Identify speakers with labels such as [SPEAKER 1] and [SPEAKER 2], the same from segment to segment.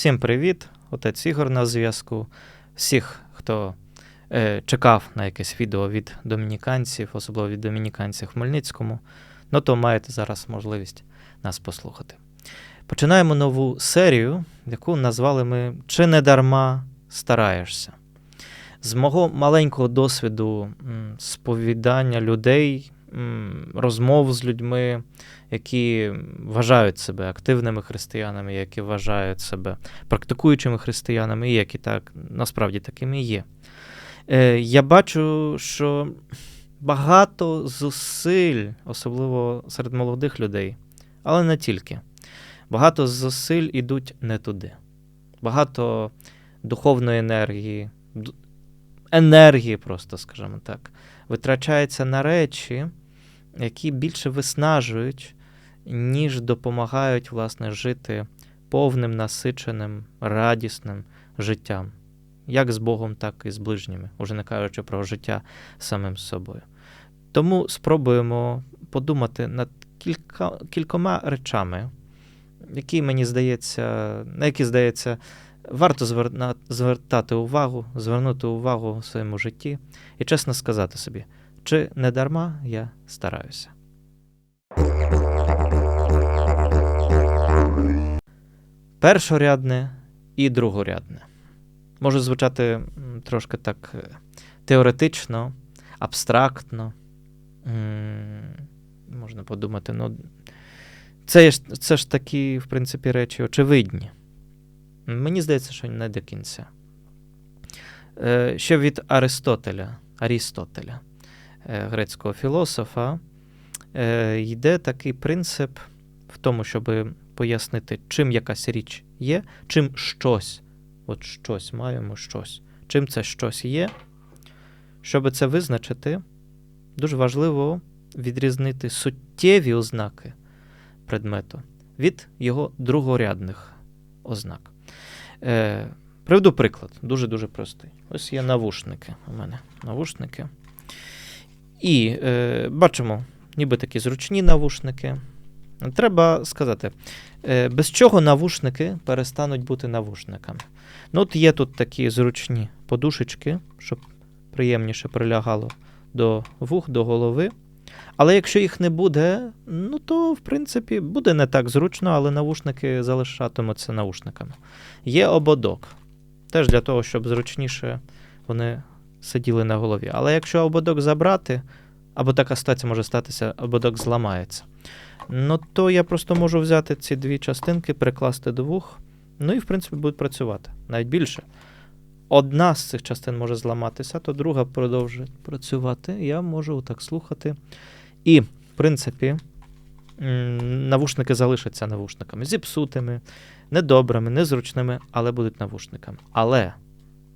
[SPEAKER 1] Всім привіт! Отець Ігор на зв'язку. Всіх, хто е, чекав на якесь відео від домініканців, особливо від домініканців в Хмельницькому, ну то маєте зараз можливість нас послухати. Починаємо нову серію, яку назвали ми Чи не дарма стараєшся. З мого маленького досвіду сповідання людей, розмов з людьми, які вважають себе активними християнами, які вважають себе практикуючими християнами, і які так насправді такими є. Е, Я бачу, що багато зусиль, особливо серед молодих людей, але не тільки. Багато зусиль ідуть не туди. Багато духовної енергії, енергії, просто, скажімо так, витрачається на речі, які більше виснажують, ніж допомагають, власне, жити повним, насиченим, радісним життям. Як з Богом, так і з ближніми, уже не кажучи про життя самим собою. Тому спробуємо подумати над кілька, кількома речами, які мені здається, на які здається, варто звертати увагу, звернути увагу в своєму житті і чесно сказати собі, чи не дарма я стараюся. Першорядне і другорядне. Може звучати трошки так е, теоретично, абстрактно. Можна подумати, ну, це, це ж такі, в принципі, речі очевидні. Мені здається, що не до кінця. Ще від Аристотеля, Арістотеля, е, грецького філософа, е, йде такий принцип в тому, щоб пояснити, чим якась річ є, чим щось, от щось маємо щось, чим це щось є. Щоб це визначити, дуже важливо відрізнити суттєві ознаки предмету від його другорядних ознак. Е, приведу приклад, дуже-дуже простий. Ось є навушники. У мене навушники. І е, бачимо, ніби такі зручні навушники. Треба сказати, е, без чого навушники перестануть бути навушниками. Ну, от є тут такі зручні подушечки, щоб приємніше прилягало до вух, до голови. Але якщо їх не буде, ну то в принципі буде не так зручно, але навушники залишатимуться наушниками. Є ободок. Теж для того, щоб зручніше вони сиділи на голові. Але якщо ободок забрати, або така ситуація може статися, ободок зламається. Ну то я просто можу взяти ці дві частинки, прикласти до вух, ну і в принципі будуть працювати. Навіть більше. Одна з цих частин може зламатися, то друга продовжить працювати. Я можу так слухати. І, в принципі, навушники залишаться навушниками зіпсутими, недобрими, незручними, але будуть навушниками. Але,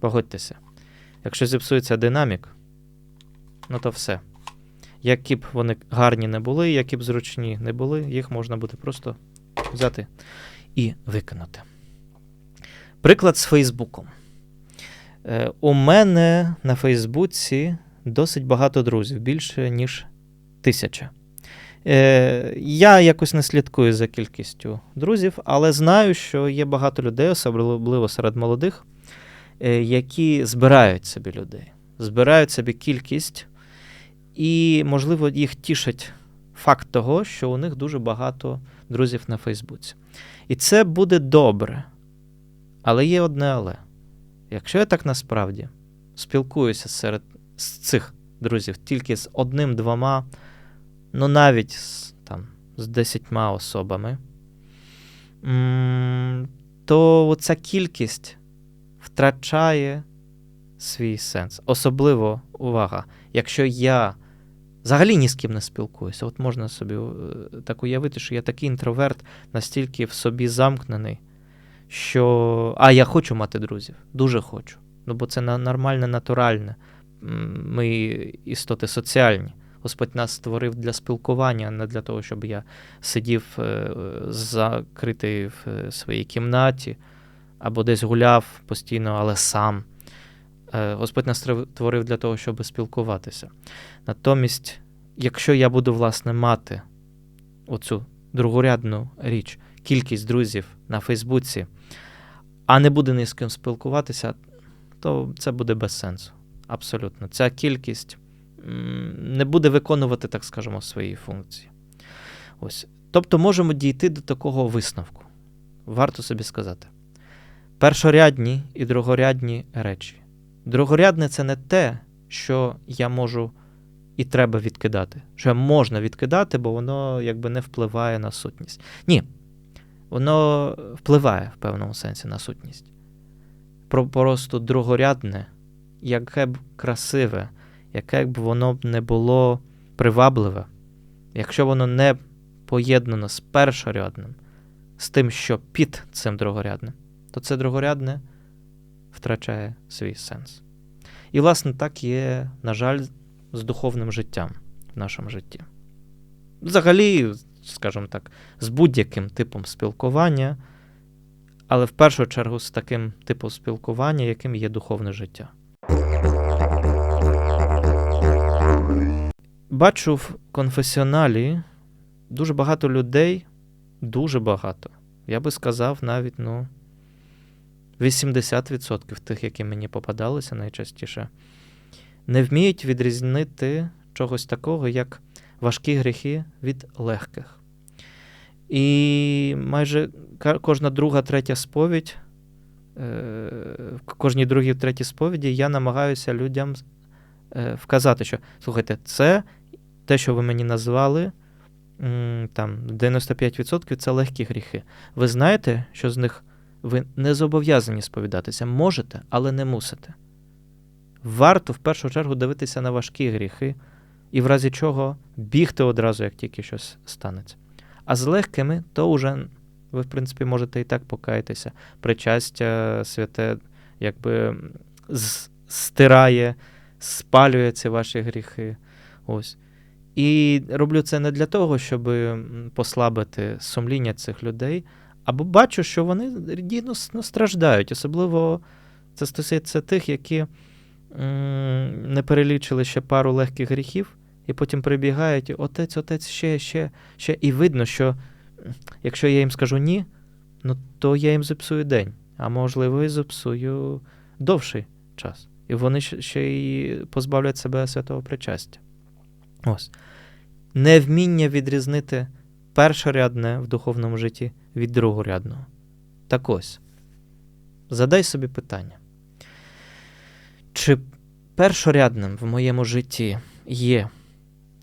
[SPEAKER 1] погодьтеся, якщо зіпсується динамік, ну то все. Які б вони гарні не були, які б зручні не були, їх можна буде просто взяти і викинути. Приклад з Фейсбуком. Е, У мене на Фейсбуці досить багато друзів, більше, ніж тисяча. Е, Я якось не слідкую за кількістю друзів, але знаю, що є багато людей, особливо серед молодих, е, які збирають собі людей, збирають собі кількість, і, можливо, їх тішить факт того, що у них дуже багато друзів на Фейсбуці. І це буде добре. Але є одне але. Якщо я так насправді спілкуюся серед з цих друзів тільки з одним-двома, ну навіть з, там, з десятьма особами, то ця кількість втрачає свій сенс. Особливо увага, якщо я взагалі ні з ким не спілкуюся, от можна собі е, так уявити, що я такий інтроверт, настільки в собі замкнений, що а я хочу мати друзів, дуже хочу. Ну бо це нормальне, натуральне. Ми істоти соціальні. Господь нас створив для спілкування, а не для того, щоб я сидів е, закритий в е, своїй кімнаті або десь гуляв постійно, але сам. Е, Господь нас творив для того, щоб спілкуватися. Натомість, якщо я буду, власне, мати оцю другорядну річ, кількість друзів на Фейсбуці, а не буде ні з ким спілкуватися, то це буде без сенсу. Абсолютно. Ця кількість не буде виконувати, так скажемо, свої функції. Ось. Тобто можемо дійти до такого висновку. Варто собі сказати. Першорядні і другорядні речі. Другорядне це не те, що я можу і треба відкидати. Що можна відкидати, бо воно якби не впливає на сутність. Ні. Воно впливає в певному сенсі на сутність. Просто другорядне, яке б красиве, яке б воно б не було привабливе, якщо воно не поєднано з першорядним, з тим, що під цим другорядним, то це другорядне втрачає свій сенс. І, власне, так є, на жаль, з духовним життям в нашому житті. Взагалі, скажімо так, з будь-яким типом спілкування, але в першу чергу з таким типом спілкування, яким є духовне життя. Бачу в конфесіоналі дуже багато людей, дуже багато. Я би сказав, навіть ну, 80% тих, які мені попадалися найчастіше, не вміють відрізнити чогось такого, як важкі гріхи від легких. І майже кожна друга, третя сповідь, е, в кожній другій третій сповіді я намагаюся людям е, вказати, що слухайте, це те, що ви мені назвали, там 95% це легкі гріхи. Ви знаєте, що з них ви не зобов'язані сповідатися. Можете, але не мусите. Варто в першу чергу дивитися на важкі гріхи, і в разі чого бігти одразу, як тільки щось станеться. А з легкими, то вже ви, в принципі, можете і так покаятися. Причастя святе, якби стирає, спалює ці ваші гріхи. Ось. І роблю це не для того, щоб послабити сумління цих людей, або бачу, що вони дійсно страждають. Особливо це стосується тих, які не перелічили ще пару легких гріхів, і потім прибігають, отець, отець, ще, ще, ще. І видно, що якщо я їм скажу ні, ну то я їм зіпсую день, а можливо, і зіпсую довший час. І вони ще й позбавлять себе святого причастя. Ось. Невміння відрізнити першорядне в духовному житті від другорядного. Так ось, задай собі питання. Чи першорядним в моєму житті є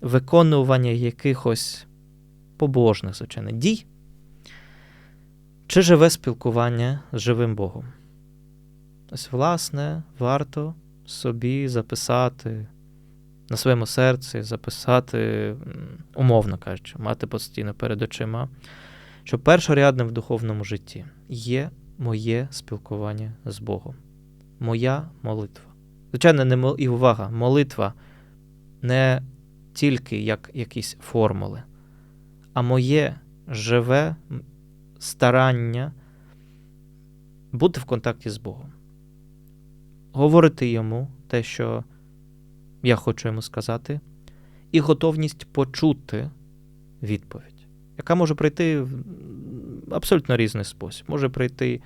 [SPEAKER 1] виконування якихось побожних звичайно, дій, чи живе спілкування з живим Богом? Ось, власне, варто собі записати на своєму серці, записати, умовно кажучи, мати постійно перед очима, що першорядним в духовному житті є моє спілкування з Богом, моя молитва. Звичайно, не мол... і увага, молитва не тільки як якісь формули, а моє живе старання бути в контакті з Богом, говорити йому те, що я хочу йому сказати, і готовність почути відповідь, яка може прийти в абсолютно різний спосіб. Може прийти,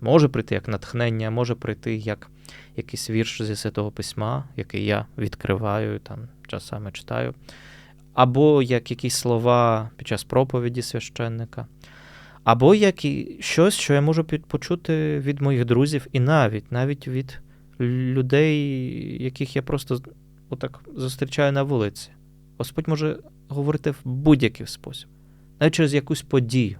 [SPEAKER 1] може прийти як натхнення, може прийти як якийсь вірш зі Святого Письма, який я відкриваю, там часами читаю, або як якісь слова під час проповіді священника. Або як і щось, що я можу почути від моїх друзів, і навіть навіть від людей, яких я просто отак зустрічаю на вулиці. Господь може говорити в будь-який спосіб, навіть через якусь подію,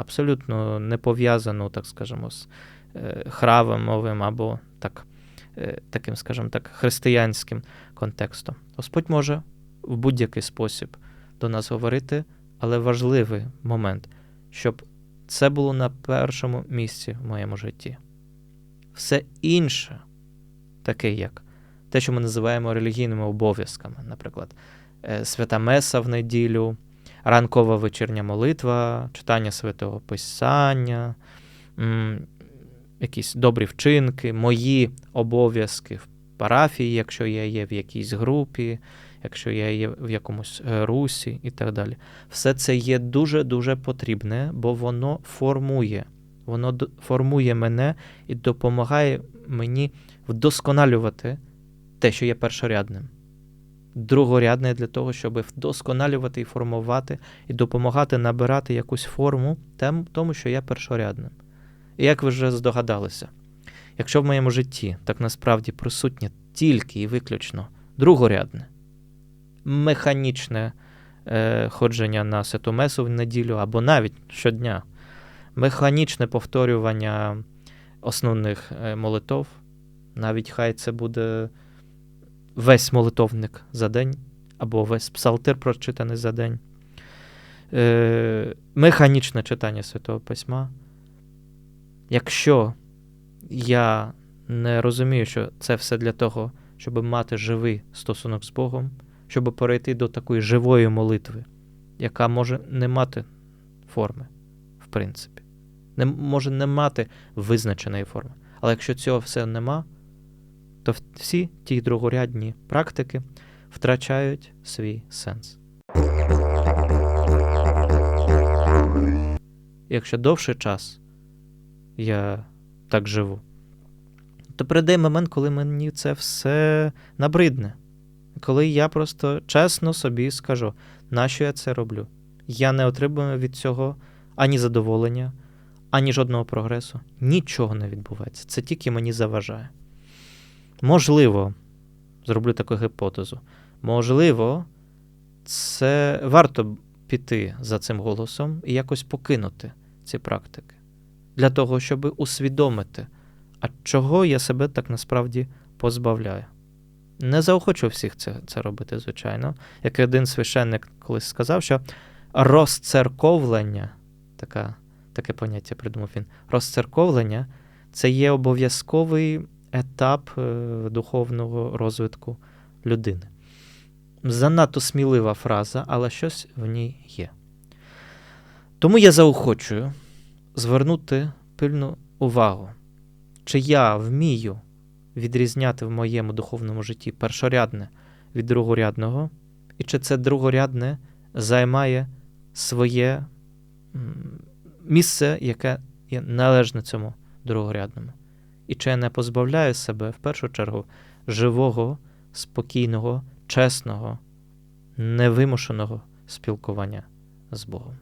[SPEAKER 1] абсолютно не пов'язану, так скажемо, з е, храмовим або так, е, таким, скажімо так, християнським контекстом. Господь може в будь-який спосіб до нас говорити, але важливий момент, щоб це було на першому місці в моєму житті. Все інше таке як те, що ми називаємо релігійними обов'язками, наприклад, е, свята Меса в неділю, ранкова вечірня молитва, читання святого Писання, якісь добрі вчинки, мої обов'язки в парафії, якщо я є в якійсь групі, якщо я є в якомусь е, русі і так далі. Все це є дуже-дуже потрібне, бо воно формує. Воно формує мене і допомагає мені вдосконалювати те, що є першорядним. Другорядне для того, щоб вдосконалювати і формувати, і допомагати набирати якусь форму тому, що є першорядним. І як ви вже здогадалися, якщо в моєму житті так насправді присутнє тільки і виключно другорядне, механічне е, ходження на святу месу в неділю або навіть щодня, механічне повторювання основних е, молитов, навіть хай це буде весь молитовник за день, або весь псалтир прочитаний за день, е, механічне читання Святого Письма. Якщо я не розумію, що це все для того, щоб мати живий стосунок з Богом, щоб перейти до такої живої молитви, яка може не мати форми, в принципі, не може не мати визначеної форми. Але якщо цього все нема, то всі ті другорядні практики втрачають свій сенс. Якщо довший час я так живу, то прийде момент, коли мені це все набридне. Коли я просто чесно собі скажу, нащо я це роблю? Я не отримую від цього ані задоволення, ані жодного прогресу. Нічого не відбувається. Це тільки мені заважає. Можливо, зроблю таку гіпотезу. Можливо, це варто піти за цим голосом і якось покинути ці практики. Для того, щоб усвідомити, а чого я себе так насправді позбавляю. Не заохочу всіх це, це робити, звичайно. Як один священник колись сказав, що розцерковлення, така, таке поняття придумав він, розцерковлення це є обов'язковий етап е, духовного розвитку людини. Занадто смілива фраза, але щось в ній є. Тому я заохочую звернути пильну увагу, чи я вмію відрізняти в моєму духовному житті першорядне від другорядного, і чи це другорядне займає своє місце, яке належне цьому другорядному. І чи я не позбавляю себе в першу чергу живого, спокійного, чесного, невимушеного спілкування з Богом.